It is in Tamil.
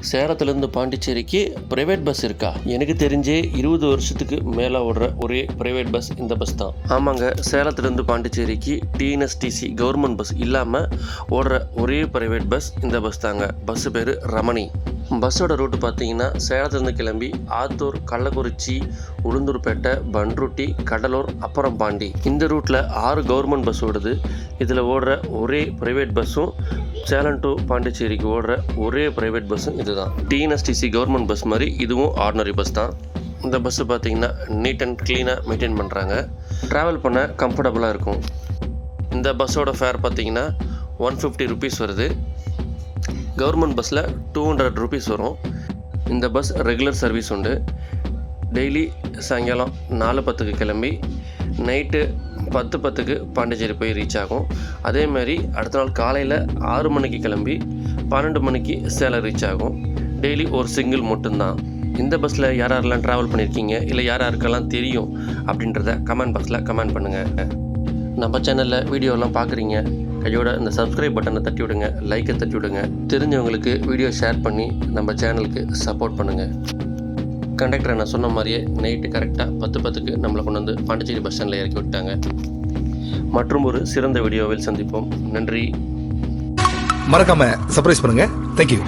சேலத்துலேருந்து பாண்டிச்சேரிக்கு ப்ரைவேட் பஸ் இருக்கா? எனக்கு தெரிஞ்சே இருபது வருஷத்துக்கு மேலே ஓடுற ஒரே ப்ரைவேட் பஸ் இந்த பஸ் தான். ஆமாங்க சேலத்துலேருந்து பாண்டிச்சேரிக்கு டிஎன்எஸ்டிசி கவர்மெண்ட் பஸ் இல்லாமல் ஓடுற ஒரே ப்ரைவேட் பஸ் இந்த பஸ் தாங்க. பஸ் பேர் ரமணி. பஸ்ஸோட ரூட்டு பார்த்தீங்கன்னா சேலத்துலேருந்து கிளம்பி ஆத்தூர் கள்ளக்குறிச்சி உளுந்தூர்பேட்டை பண்ருட்டி கடலூர் அப்புறம் பாண்டி. இந்த ரூட்டில் ஆறு கவர்மெண்ட் பஸ் ஓடுது. இதில் ஓடுற ஒரே ப்ரைவேட் பஸ்ஸும் சேலம் டு பாண்டிச்சேரிக்கு ஓடுற ஒரே ப்ரைவேட் பஸ்ஸும் இதுதான். டிஎன்எஸ்டிசி கவர்மெண்ட் பஸ் மாதிரி இதுவும் ஆர்டினரி பஸ் தான். இந்த பஸ்ஸு பார்த்தீங்கன்னா நீட் அண்ட் க்ளீனாக மெயின்டைன் பண்ணுறாங்க ட்ராவல் பண்ண கம்ஃபர்டபுளாக இருக்கும். இந்த பஸ்ஸோட ஃபேர் பார்த்தீங்கன்னா ஒன் ஃபிஃப்டி ருபீஸ் வருது. கவர்மெண்ட் பஸ்ஸில் டூ ஹண்ட்ரட் ருபீஸ் வரும். இந்த பஸ் ரெகுலர் சர்வீஸ் உண்டு. டெய்லி சாயங்காலம் நாலு பத்துக்கு கிளம்பி நைட்டு பத்து பத்துக்கு பாண்டிச்சேரி போய் ரீச் ஆகும். அதே மாதிரி அடுத்த நாள் காலையில் ஆறு மணிக்கு கிளம்பி பன்னெண்டு மணிக்கு சேலம் ரீச் ஆகும். டெய்லி ஒரு சிங்கிள் மட்டும்தான். இந்த பஸ்ஸில் யார் யாரெல்லாம் ட்ராவல் பண்ணியிருக்கீங்க இல்லை யார் யாருக்கெல்லாம் தெரியும்? அப்படின்றத கமெண்ட் பாக்ஸில் கமெண்ட் பண்ணுங்கள் நம்ம சேனலில் வீடியோலாம் பார்க்குறீங்க கையோட இந்த சப்ஸ்கிரைப் பட்டனை தட்டி விடுங்க லைக்கை தட்டி விடுங்க. தெரிஞ்சவங்களுக்கு வீடியோ ஷேர் பண்ணி நம்ம சேனலுக்கு சப்போர்ட் பண்ணுங்கள் கண்டக்டரை நான் சொன்ன மாதிரியே நைட்டு கரெக்டாக பத்து பத்துக்கு நம்மளை கொண்டு வந்து பாண்டிச்சேரி பஸ் ஸ்டாண்டில் இறக்கி விட்டாங்க. மற்றும் ஒரு சிறந்த வீடியோவில் சந்திப்போம். நன்றி. மறக்காம சர்ப்ரைஸ் பண்ணுங்க. தேங்க்யூ